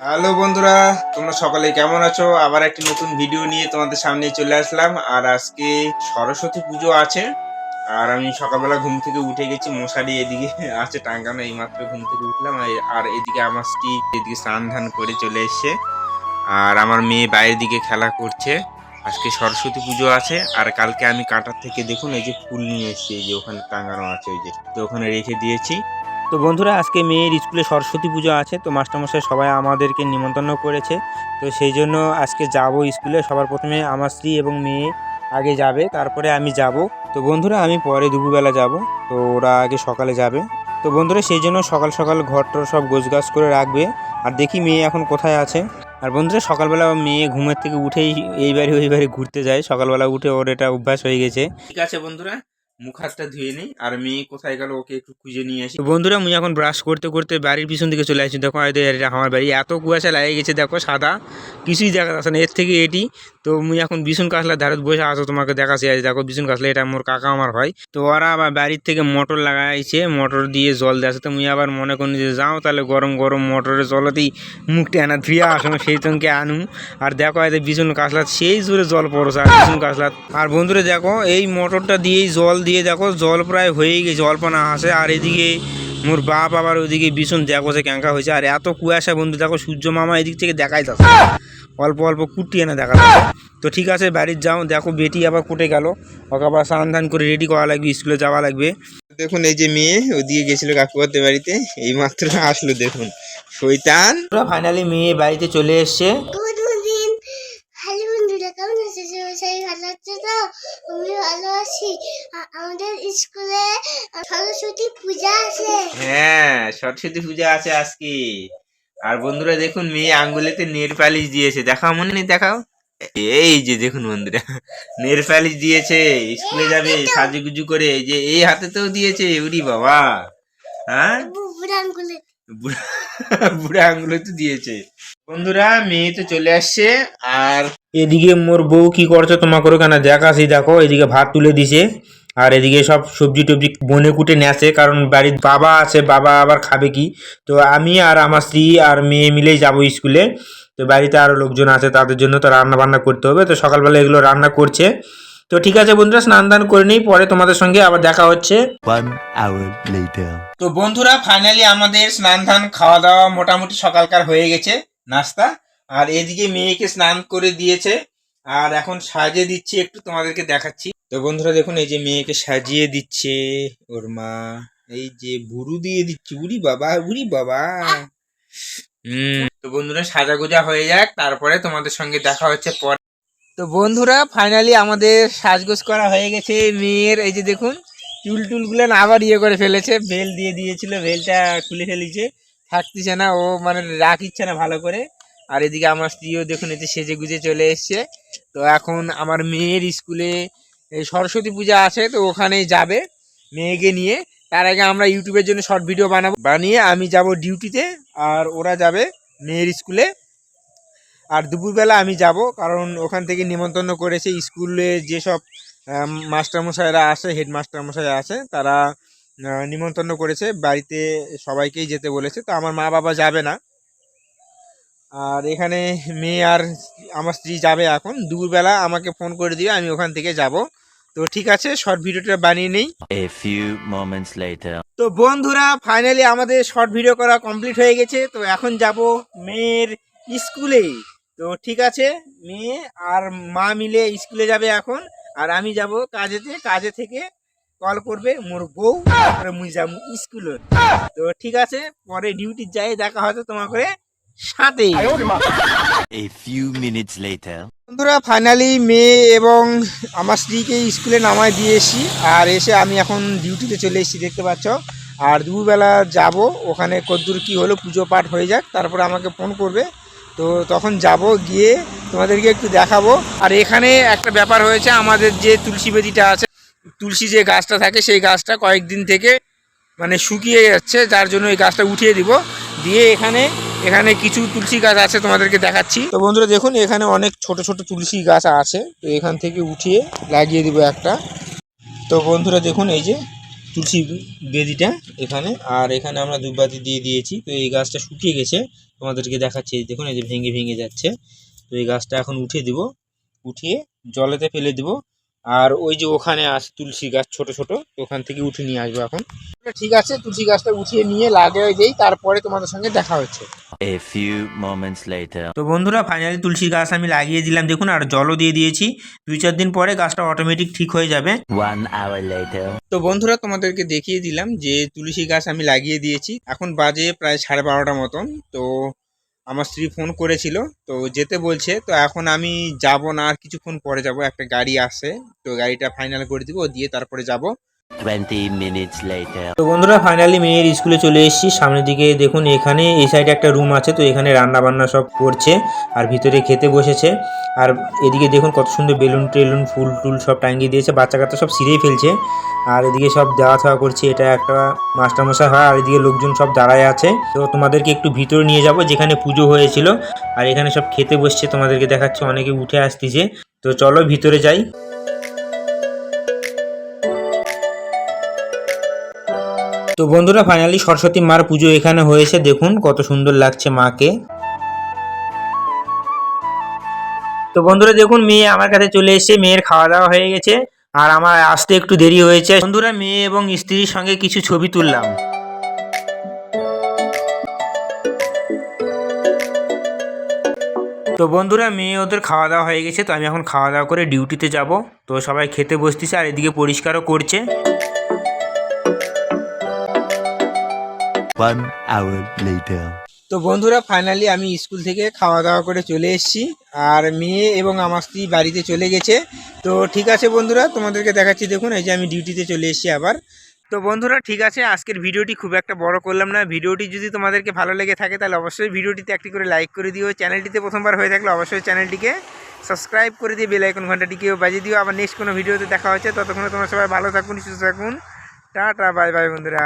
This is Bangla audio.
হ্যালো বন্ধুরা, তোমরা সকালে কেমন আছো? আবার একটি নতুন ভিডিও নিয়ে তোমাদের সামনে চলে আসলাম। আর আজকে সরস্বতী পুজো আছে। আর আমি সকালবেলা ঘুম থেকে উঠে গেছি, মশারি এদিকে আছে টাঙ্গানো এইমাত্র ঘুম থেকে উঠলাম। আর- এদিকে আমার স্ত্রী এদিকে স্নান ধান করে চলে এসছে। আর আমার মেয়ে বাইরের দিকে খেলা করছে। আজকে সরস্বতী পুজো আছে। আর কালকে আমি কাঁটার থেকে দেখুন, এই যে ফুল নিয়ে এসেছি, এই যে ওখানে টাঙ্গানো আছে, ওই যে। তো ওখানে রেখে দিয়েছি। তো বন্ধুরা, আজকে মেয়ের স্কুলে সরস্বতী পুজো আছে, তো মাস্টারমশাই সবাই আমাদেরকে নিমন্ত্রণ করেছে। তো সেই জন্য আজকে যাব স্কুলে। সবার প্রথমে আমার স্ত্রী এবং মেয়ে আগে যাবে, তারপরে আমি যাব। তো বন্ধুরা, আমি পরে দুপুরবেলা যাব, তো ওরা আগে সকালে যাবে। তো বন্ধুরা, সেই জন্য সকাল সকাল ঘরটর সব গোছগাছ করে রাখবে। আর দেখি মেয়ে এখন কোথায় আছে। আর বন্ধুরা, সকালবেলা মেয়ে ঘুমের থেকে উঠেই এই বাড়ি ওই বাড়ি ঘুরতে যায়। সকালবেলা উঠে ওর এটা অভ্যাস হয়ে গেছে। ঠিক আছে বন্ধুরা মুখ হাতটা ধুয়ে নেই। আর মেয়ে কোথায় গেল, ওকে একটু খুঁজে নিয়ে আসি। বন্ধুরা মুই এখন ব্রাশ করতে করতে বাড়ির পিছন দিকে চলে আসছি। দেখো হয়তো আমার বাড়ি। এত কুয়াশা লাগে গেছে, দেখো, সাদা। কিছুই দেখা যাচ্ছে না। এর থেকে এটি। তো মুই এখন বিছুন কাসলার ধারে বসে আছো, তোমাকে দেখাচ্ছি। আজ দেখো, বিছুন কাসলা এটা মোর কাকা আমার হয় তো ওরা আবার বাড়ির থেকে মোটর লাগাইছে, মোটর দিয়ে জল দিয়েছে তো মুই আবার মনে করি যে, যাও তাহলে গরম গরম মোটরের জলতেই মুখটা আনা ধুয়ে আসো সেই সঙ্গে আনু। আর দেখো এতে বিছুন কাসলাত সেই জোরে জল পড়ছে, আর বিছুন কাসলাত আর বন্ধুরা, দেখো, এই মোটরটা দিয়েই জল দিয়ে দেখো জল প্রায় হয়েই গেছে অল্প না আসে আর এদিকে মোর বাপ আবার ওইদিকে ভীষণ দেখো যে ক্যাঙ্কা হয়েছে। আর এত কুয়াশা বন্ধু দেখো সূর্য মামা এদিক থেকে দেখাই যাচ্ছে অল্প অল্প কুটিয়ে না দেখা তো ঠিক আছে বাড়ির যাও দেখো বেটি আবার কুটে গেল। ওকে আবার স্নান ধান করে রেডি করা লাগবে স্কুলে যাওয়া লাগবে। দেখুন এই যে মেয়ে ওদিকে গেছিল কাকুয়াতে বাড়িতে। এই মাত্র আসলো দেখুন। শৈতান ফাইনালি মেয়ে বাড়িতে চলে এসছে গুড মর্নিং হ্যালো বন্ধুরা কেমন আছে সবাই ভালো আছে তো আমি ভালো আছি আ- আমাদের স্কুলে সরস্বতী পূজা আছে। হ্যাঁ সরস্বতী পূজা আছে আজকে। আর বন্ধুরা দেখুন মেয়ে আঙ্গুলেতে নেল পালিশ দিয়েছে। দেখাও মনে নেই দেখাও। এই যে দেখুন বন্ধুরা নেল পালিশ দিয়েছে। স্কুলে যাবে সাজুগুজু করে। যে এই হাতেতেও দিয়েছে। উরি বাবা। হ্যাঁ? বু- আঙ্গুলে। বুড়া বুড়া আঙ্গুলে তো দিয়েছে। বন্ধুরা মেয়ে তো চলে আসছে। আর এদিকে মোর বউ কি করছে তোমার করে কেন দেখাছি দেখো এদিকে ভাত তুলে দিছে। আর এদিকে সব সবজি টবজি বনে কুটে নেছে কারণ বাড়ির বাবা আছে বাবা আবার খাবে কি? তো আমি আর আমার স্ত্রী আর মেয়ে মিলেই যাব স্কুলে। তো বাড়িতে আরও লোকজন আছে তাদের জন্য তো রান্না বান্না করতে হবে। তো সকালবেলা এগুলো রান্না করছে। তো ঠিক আছে বন্ধুরা স্নান দান করে নিই পরে তোমাদের সঙ্গে আবার দেখা হচ্ছে। One hour later. তো বন্ধুরা ফাইনালি আমাদের স্নান ধান খাওয়া দাওয়া মোটামুটি সকালকার হয়ে গেছে নাস্তা। আর এদিকে মেয়েকে স্নান করে দিয়েছে। আর এখন সাজিয়ে দিচ্ছি, একটু তোমাদেরকে দেখাচ্ছি। তো বন্ধুরা, দেখুন, এই যে মেয়েকে সাজিয়ে দিচ্ছে ওর মা। এই যে বুড়ু দিয়ে দিচ্ছি, উড়ি বাবা উড়ি বাবা। হুম, তো বন্ধুরা সাজা গোজা হয়ে যাক, তারপরে তোমাদের সঙ্গে দেখা হচ্ছে পরে তো বন্ধুরা ফাইনালি আমাদের সাজগোজ করা হয়ে গেছে। মেয়ের, এই যে দেখুন, চুল টুলগুলো না আবার ইয়ে করে ফেলেছে। বেল দিয়ে দিয়েছিল, বেলটা খুলে ফেলেছে। থাকতেছে না, ও মানে রাখিচ্ছে না ভালো করে। আর এদিকে আমার স্ত্রীও দেখুন এতে সেজে গুজে চলে এসছে। তো এখন আমার মেয়ের স্কুলে সরস্বতী পূজা আছে, তো ওখানেই যাবে মেয়েকে নিয়ে। তার আগে আমরা ইউটিউবের জন্য শর্ট ভিডিও বানাবো। বানিয়ে আমি যাব ডিউটিতে, আর ওরা যাবে মেয়ের স্কুলে। আর দুপুরবেলা আমি যাব, কারণ ওখান থেকে নিমন্ত্রণ করেছে স্কুলে যেসব মাস্টারমশাইরা আসে হেড মাস্টারমশাই আছে, তারা নিমন্ত্রণ করেছে। বাড়িতে সবাইকেই যেতে বলেছে। তো আমার মা বাবা যাবে না। আর এখানে মেয়ে আর আমার স্ত্রী যাবে এখন। দুপুরবেলা আমাকে ফোন করে দিবে আমি ওখান থেকে যাব। তো ঠিক আছে শর্ট ভিডিওটা বানিয়ে নেই. তো বন্ধুরা ফাইনালি আমাদের শর্ট ভিডিও করা কমপ্লিট হয়ে গেছে। তো এখন যাব মেয়ের স্কুলে। তো ঠিক আছে মেয়ে আর মা মিলে স্কুলে যাবে এখন। আর আমি যাব কাজেতে। কাজে থেকে কল করবে মোর বউ তারপরে মুই যাব স্কুলে। তো ঠিক আছে পরে ডিউটি যাই দেখা হয়তো তোমার করে। সাথে। A few minutes later. বন্ধুরা ফাইনালি মেয়ে এবং আমার স্ত্রীকে স্কুলে নামায় দিয়ে এসেছি। আর এসে আমি এখন ডিউটিতে চলে এসেছি দেখতে পাচ্ছ। আর দুপুরবেলা যাব ওখানে কদ্দূর কি হলো পুজো পাঠ হয়ে যাক তারপরে আমাকে ফোন করবে। তো তখন যাব গিয়ে তোমাদেরকে একটু দেখাবো। আর এখানে একটা ব্যাপার হয়েছে আমাদের যে তুলসী বেদিটা আছে তুলসী যে গাছটা থাকে সেই গাছটা কয়েকদিন থেকে মানে শুকিয়ে যাচ্ছে যার জন্য এই গাছটা উঠিয়ে দিব। দিয়ে এখানে এখানে কিছু তুলসী গাছ আছে তোমাদেরকে দেখাচ্ছি। তো বন্ধুরা দেখুন, এখানে অনেক ছোট ছোট তুলসী গাছ আছে। তো এখান থেকে উঠিয়ে লাগিয়ে দিব একটা। তো বন্ধুরা দেখুন, এই যে তুলসী বেদিটা এখানে। আর এখানে আমরা ধূপবাতি দিয়ে দিয়েছি। তো এই গাছটা শুকিয়ে গেছে। তোমাদেরকে দেখাচ্ছি দেখুন, এই যে ভেঙে ভেঙে যাচ্ছে। তো এই গাছটা এখন উঠিয়ে দিব। উঠিয়ে জলেতে ফেলে দিব। আর ওই যে ওখানে আছে তুলসী গাছ ছোট ছোট, ওখান থেকে উঠে নিয়ে আসব এখন। ঠিক আছে, তুলসী গাছটা উঠিয়ে নিয়ে লাগিয়ে দেই। তারপরে তোমাদের সঙ্গে দেখা হচ্ছে। A few moments later. তো বন্ধুরা ফাইনালি তুলসী গাছ আমি লাগিয়ে দিলাম। দেখুন আর জলও দিয়ে দিয়েছি। দুই চার দিন পরে গাছটা অটোমেটিক ঠিক হয়ে যাবে। One hour later. তো বন্ধুরা তোমাদেরকে দেখিয়ে দিলাম যে তুলসী গাছ আমি লাগিয়ে দিয়েছি। এখন বাজে প্রায় সাড়ে বারোটা মতন। তো আমার স্ত্রী ফোন করেছিল। তো যেতে বলছে। তো এখন আমি যাব না আর কিছুক্ষণ পরে যাব। একটা গাড়ি আসে। তো গাড়িটা ফাইনাল করে দিব। দিয়ে তারপরে যাব। 20 minutes later. তো বন্ধুরা ফাইনালি মেয়ের স্কুলে চলে এসেছি। সামনের দিকে দেখুন, এখানে এই সাইডে একটা রুম আছে, তো এখানে রান্না বান্না সব করছে আর ভিতরে খেতে বসেছে। আর এদিকে দেখুন, কত সুন্দর বেলুন টেলুন, ফুল টুল সব টাঙ্গিয়ে দিয়েছে। বাচ্চা কাচ্চা সব ছিঁড়েই ফেলছে। আর এদিকে সব দেওয়া থাওয়া করছে, এটা একটা মাস্টারমশাই হয়, আর এদিকে লোকজন সব দাঁড়ায় আছে। তো তোমাদেরকে একটু ভিতরে নিয়ে যাব, যেখানে পুজো হয়েছিল। আর এখানে সব খেতে বসছে, তোমাদেরকে দেখাচ্ছে, অনেকে উঠে আসতেছে। তো চলো ভিতরে যাই। তো বন্ধুরা ফাইনালি সরস্বতী মার পুজো এখানে হয়েছে। দেখুন কত সুন্দর লাগছে মাকে। তো বন্ধুরা, দেখুন মেয়ে আমার কাছে চলে এসেছে, মেয়ের খাওয়া দাওয়া হয়ে গেছে। আর আমার আসতে একটু দেরি হয়েছে। বন্ধুরা, মেয়ে এবং স্ত্রীর সঙ্গে কিছু ছবি তুললাম। তো বন্ধুরা, মেয়ে ওদের খাওয়া দাওয়া হয়ে গেছে, তো আমি এখন খাওয়া দাওয়া করে ডিউটিতে যাব। তো সবাই খেতে বসতেছে, আর এদিকে পরিষ্কারও করছে। One hour later. তো বন্ধুরা ফাইনালি আমি স্কুল থেকে খাওয়া দাওয়া করে চলে এসেছি। আর মেয়ে এবং আমার স্ত্রী বাড়িতে চলে গেছে। তো ঠিক আছে বন্ধুরা, তোমাদেরকে দেখাচ্ছি। দেখুন, এই যে আমি ডিউটিতে চলে এসেছি আবার। তো বন্ধুরা, ঠিক আছে, আজকের ভিডিওটি খুব একটা বড় করলাম না। ভিডিওটি যদি তোমাদেরকে ভালো লেগে থাকে, তাহলে অবশ্যই ভিডিওটিতে একটি করে লাইক করে দিও। চ্যানেলটিতে প্রথমবার হয়ে থাকলে অবশ্যই চ্যানেলটিকে সাবস্ক্রাইব করে দিয়ে বেল আইকন ঘন্টাটিকেও বাজিয়ে দিও। আবার নেক্সট কোনো ভিডিওতে দেখা হচ্ছে। ততক্ষণে তোমরা সবাই ভালো থাকুন, সুস্থ থাকুন। টাটা বাই বাই বন্ধুরা।